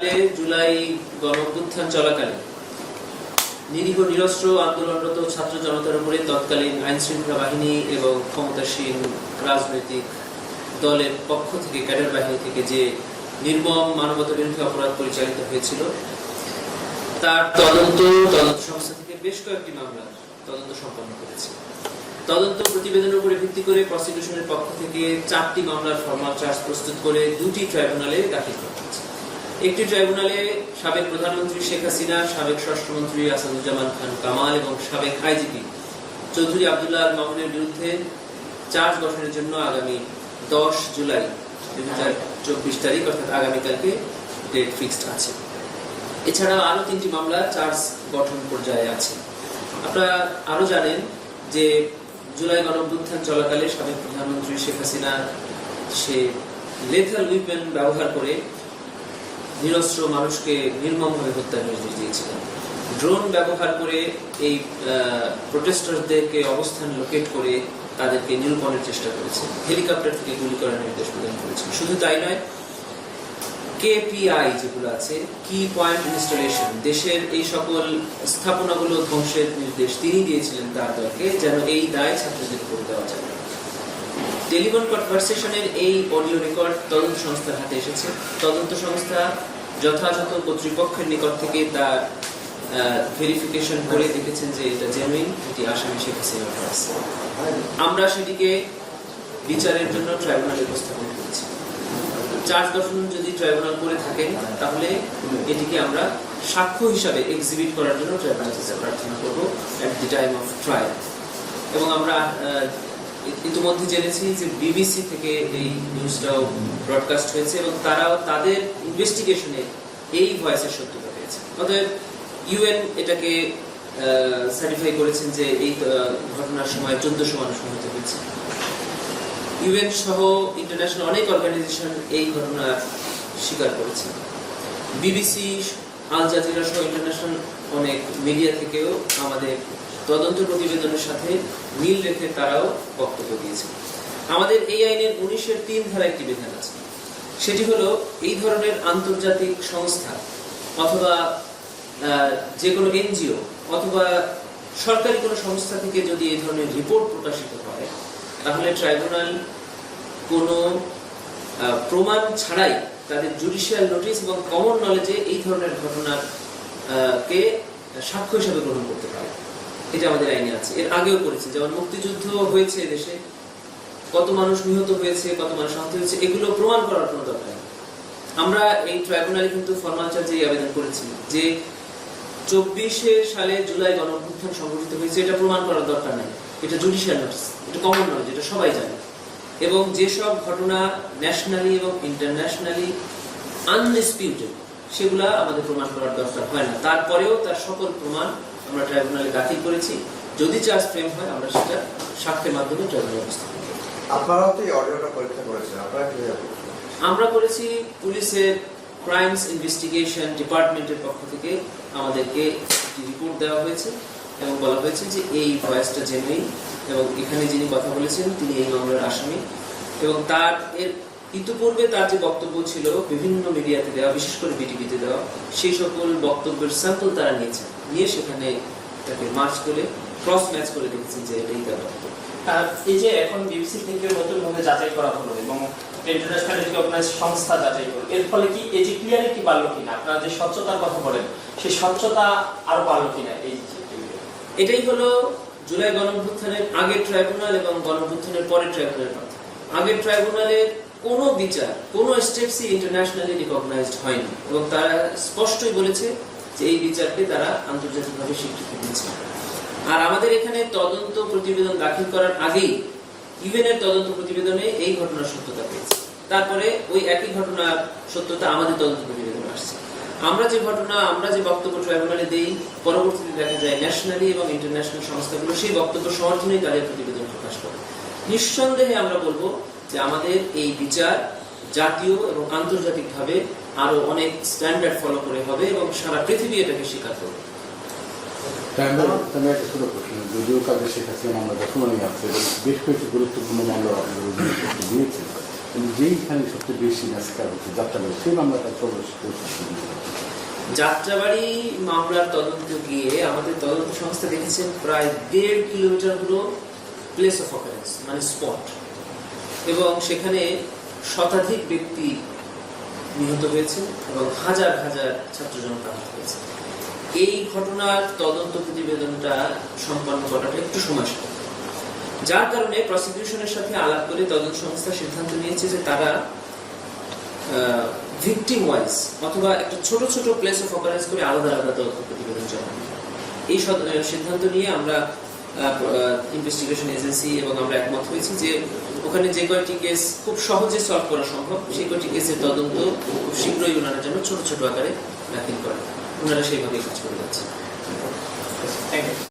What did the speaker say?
জুলাই গণঅভ্যুত্থান চলাকালে নিরীহ নিরস্ত্র আন্দোলনরত ছাত্র জনতার উপরে তৎকালীন আইন শৃঙ্খলা বাহিনী এবং ক্ষমতাসীন রাজনৈতিক দলের পক্ষ থেকে, ক্যাডার বাহিনী থেকে যে নির্মম মানবতা বিরোধী অপরাধ পরিচালিত হয়েছিল, তার তদন্ত তদন্ত সংস্থা থেকে বেশ কয়েকটি মামলা তদন্ত সম্পন্ন করেছে। তদন্ত প্রতিবেদনের উপরে ভিত্তি করে প্রসিকিউশনের পক্ষ থেকে চারটি মামলার চার্জ প্রস্তুত করে দুটি ট্রাইব্যুনালে দাখিল করা হয়েছে। একটি ট্রাইব্যুনালে সাবেক প্রধানমন্ত্রী শেখ হাসিনা, সাবেক স্বরাষ্ট্রমন্ত্রী আসাদুজ্জামান খান কামাল এবং সাবেক আইজিপি চৌধুরী আবদুল্লাহ আল মামুনের বিরুদ্ধে চার্জ গঠনের জন্য আগামী দশ জুলাই দুই হাজার চব্বিশ তারিখ, অর্থাৎ আগামীকালকে ডেট ফিক্সড আছে। এছাড়া আরও তিনটি মামলা চার্জ গঠন পর্যায়ে আছে। আপনারা আরও জানেন যে জুলাই গণঅভ্যুত্থান চলাকালে সাবেক প্রধানমন্ত্রী শেখ হাসিনা সে লেথাল উইপেন ব্যবহার করে নিরস্ত্র মানুষকে নির্মমভাবে হত্যার নির্দেশ দিয়েছিলেন। ড্রোন ব্যবহার করে এই প্রোটেস্টারদেরকে অবস্থান লোকেট করে তাদেরকে নিরূপণের চেষ্টা করেছে। হেলিকপ্টার থেকে গুলি করার নির্দেশ প্রদান করেছে। শুধু তাই নয় কেপিআই যেগুলো আছে কি পয়েন্ট ইনস্টলেশন দেশের এই সকল স্থাপনাগুলো ধ্বংসের নির্দেশ তিনি দিয়েছিলেন তার দলকে, যেন এই দায় ছাত্রদের উপর দেওয়া যায়। টেলিফোন কনভারসেশনের এই অডিও রেকর্ড তদন্ত সংস্থার হাতে এসেছে। তদন্ত সংস্থা যথাযথ কর্তৃপক্ষের নিকট থেকে তার ভেরিফিকেশন করে দেখেছেন যে এটা জেনুইন এটি আসামি শেখ হাসিনার ভয়েস আমরা সেটিকে বিচারের জন্য ট্রাইব্যুনাল উপস্থাপন করেছি। চার্জ গঠন যদি ট্রাইব্যুনাল করে থাকেন, তাহলে এটিকে আমরা সাক্ষ্য হিসাবে এক্সিবিট করার জন্য ট্রাইব্যুনাল প্রার্থনা করব at the time of trial এবং আমরা ইতিমধ্যে জেনেছি যে বিবিসি থেকে এই নিউজটাও ব্রডকাস্ট হয়েছে এবং তারাও তাদের ইনভেস্টিগেশনে এই ভয়েসের সত্যতা পেয়েছে। অতএব ইউএন এটাকে সার্টিফাই করেছেন যে এই ঘটনার সময় চোদ্দশো মানুষ নিহত হয়েছে। ইউএন সহ ইন্টারন্যাশনাল অনেক অর্গানাইজেশন এই ঘটনা স্বীকার করেছে। বিবিসি, আল জাজিরা সহ ইন্টারন্যাশনাল অনেক মিডিয়া থেকেও আমাদের তদন্ত প্রতিবেদনের সাথে মিল রেখে তারাও বক্তব্য দিয়েছে আমাদের এই আইনের উনিশের তিন ধারা একটি বিধান আছে। সেটি হলো এই ধরনের আন্তর্জাতিক সংস্থা অথবা যে কোনো এনজিও অথবা সরকারি কোনো সংস্থা থেকে যদি এই ধরনের রিপোর্ট প্রকাশিত হয় তাহলে ট্রাইব্যুনাল কোনো প্রমাণ ছাড়াই তাদের জুডিশিয়াল নোটিশ এবং কমন নলেজে এই ধরনের ঘটনার আহ, কে সাক্ষ্য হিসেবে গ্রহণ করতে পারে। এটা আমাদের আইনে আছে, এর আগেও করেছে, যেমন মুক্তিযুদ্ধ হয়েছে দেশে কত মানুষ নিহত হয়েছে, কত মানুষ আহত হয়েছে, এগুলো প্রমাণ করার কোনো দরকার আমরা এই ট্রাইব্যুনালে কিন্তু আবেদন করেছি, যে চব্বিশে সালে জুলাই গণঅভ্যুত্থান সংঘটিত হয়েছে, এটা প্রমাণ করার দরকার নেই। এটা জুডিশিয়াল নোটিস এটা কমন নলেজ এটা সবাই জানে। এবং যেসব ঘটনা ন্যাশনালি এবং ইন্টারন্যাশনালি আনডিসপিউটেড সেগুলা আমাদের প্রমাণ করার দরকার হয় না। তারপরেও তার সকল প্রমাণ আমরা ট্রাইব্যুনালে দাখিল করেছি। যদি চার্জ ফ্রেম হয় আমরা সেটা সাক্ষ্যের মাধ্যমে উপস্থাপন করব। আপনারাও তো এই অডিওটা পরীক্ষা করেছেন আপনারা কীভাবে আমরা করেছি পুলিশের ক্রাইমস ইনভেস্টিগেশন ডিপার্টমেন্টের পক্ষ থেকে আমাদেরকে একটি রিপোর্ট দেওয়া হয়েছে এবং বলা হয়েছে যে এই ভয়েসটা জেনুইন এবং এখানে যিনি কথা বলেছেন তিনি এই মামলার আসামি। এবং তার এর ইতিপূর্বে তার যে বক্তব্য ছিল বিভিন্ন মিডিয়াতে দেওয়া বিশেষ করে বিটিভিতে দেওয়া সেই সকল বক্তব্যের স্যাম্পল তারা নিয়েছেন। নিয়ে সেখানে তাকে মার্চ করে ক্রস ম্যাচ করে দেখেছেন যে এটাই তার বক্তব্য এই যে এখন বিবিসি থেকে নতুন ভাবে যাচাই করা হলো এবং ইন্টারন্যাশনাল রিকগনাইজ সংস্থা যাচাই এর ফলে কি এই যে ক্লিয়ারিটি বাড়লো কিনা আপনারা যে স্বচ্ছতার কথা বলেন সেই স্বচ্ছতা আরও বাড়লো কিনা এই এটাই হলো জুলাই গণঅভ্যুত্থানের আগের ট্রাইব্যুনাল এবং গণঅভ্যুত্থানের পরের ট্রাইব্যুনালের পার্থক্য আগের ট্রাইব্যুনালের কোনো বিচার কোনো স্টেপসই ইন্টারন্যাশনালি রিকগনাইজড হয়নি এবং তারা স্পষ্টই বলেছে যে এই বিচারকে তারা আন্তর্জাতিকভাবে স্বীকৃতি দিচ্ছে আর আমাদের এখানে তদন্ত প্রতিবেদন দাখিল করার আগেই ইউএনের তদন্ত প্রতিবেদনে এই ঘটনার সত্যতা পেয়েছে। তারপরে ওই একই ঘটনার সত্যতা আমাদের তদন্ত প্রতিবেদনে আসছে। আমরা যে ঘটনা, আমরা যে বক্তব্য ট্রাইব্যুনালে দেই, পরবর্তীতে দেখা যায় ন্যাশনালি এবং ইন্টারন্যাশনাল সংস্থাগুলো সেই বক্তব্য সমর্থনেই তাদের প্রতিবেদন প্রকাশ করে। নিঃসন্দেহে আমরা বলব যে আমাদের এই বিচার জাতীয় এবং আন্তর্জাতিকভাবে আরও অনেক স্ট্যান্ডার্ড ফলো করে হবে এবং সারা পৃথিবী এটাকে স্বীকার করবে। তাহলে তাহলে একটা ছোট প্রশ্ন। যদিও কাজে শেখ হাসিনা মামলাটা শুনানি আছে বেশ কয়েকটি গুরুত্বপূর্ণ মামলা আপনাদের দিয়েছেন যেইখানে সবচেয়ে বেশি ন্যাসকার হচ্ছে যাত্রাবাড়ি সেই মামলাটা চলবে যাত্রাবাড়ি মামলার তদন্ত গিয়ে আমাদের তদন্ত সংস্থা দেখেছেন প্রায় দেড় কিলোমিটার হলো প্লেস অফ অকারেন্স মানে স্পট এবং সেখানে শতাধিক ব্যক্তি নিহত হয়েছে এবং হাজার হাজার ছাত্র জনতা আহত হয়েছে এই ঘটনার তদন্ত প্রতিবেদনটা সম্পন্ন করাটা একটু সময়। যার কারণে প্রসিকিউশনের সাথে আলাপ করে তদন্ত সংস্থা সিদ্ধান্ত নিয়েছে যে তারা ভিকটিম ওয়াইজ অথবা একটা ছোট ছোট প্লেস অফ অকারেন্স করে আলাদা আলাদা তদন্ত প্রতিবেদন জমা এই সিদ্ধান্ত নিয়ে আমরা ইনভেস্টিগেশন এজেন্সি এবং আমরা একমত হয়েছি যে ওখানে যে কয়টি কেস খুব সহজে সলভ করা সম্ভব। সেই কয়টি কেসের তদন্ত খুব শীঘ্রই ওনারা যেন ছোট ছোট আকারে দাখিল করে। ওনারা সেইভাবেই কাজ করে যাচ্ছে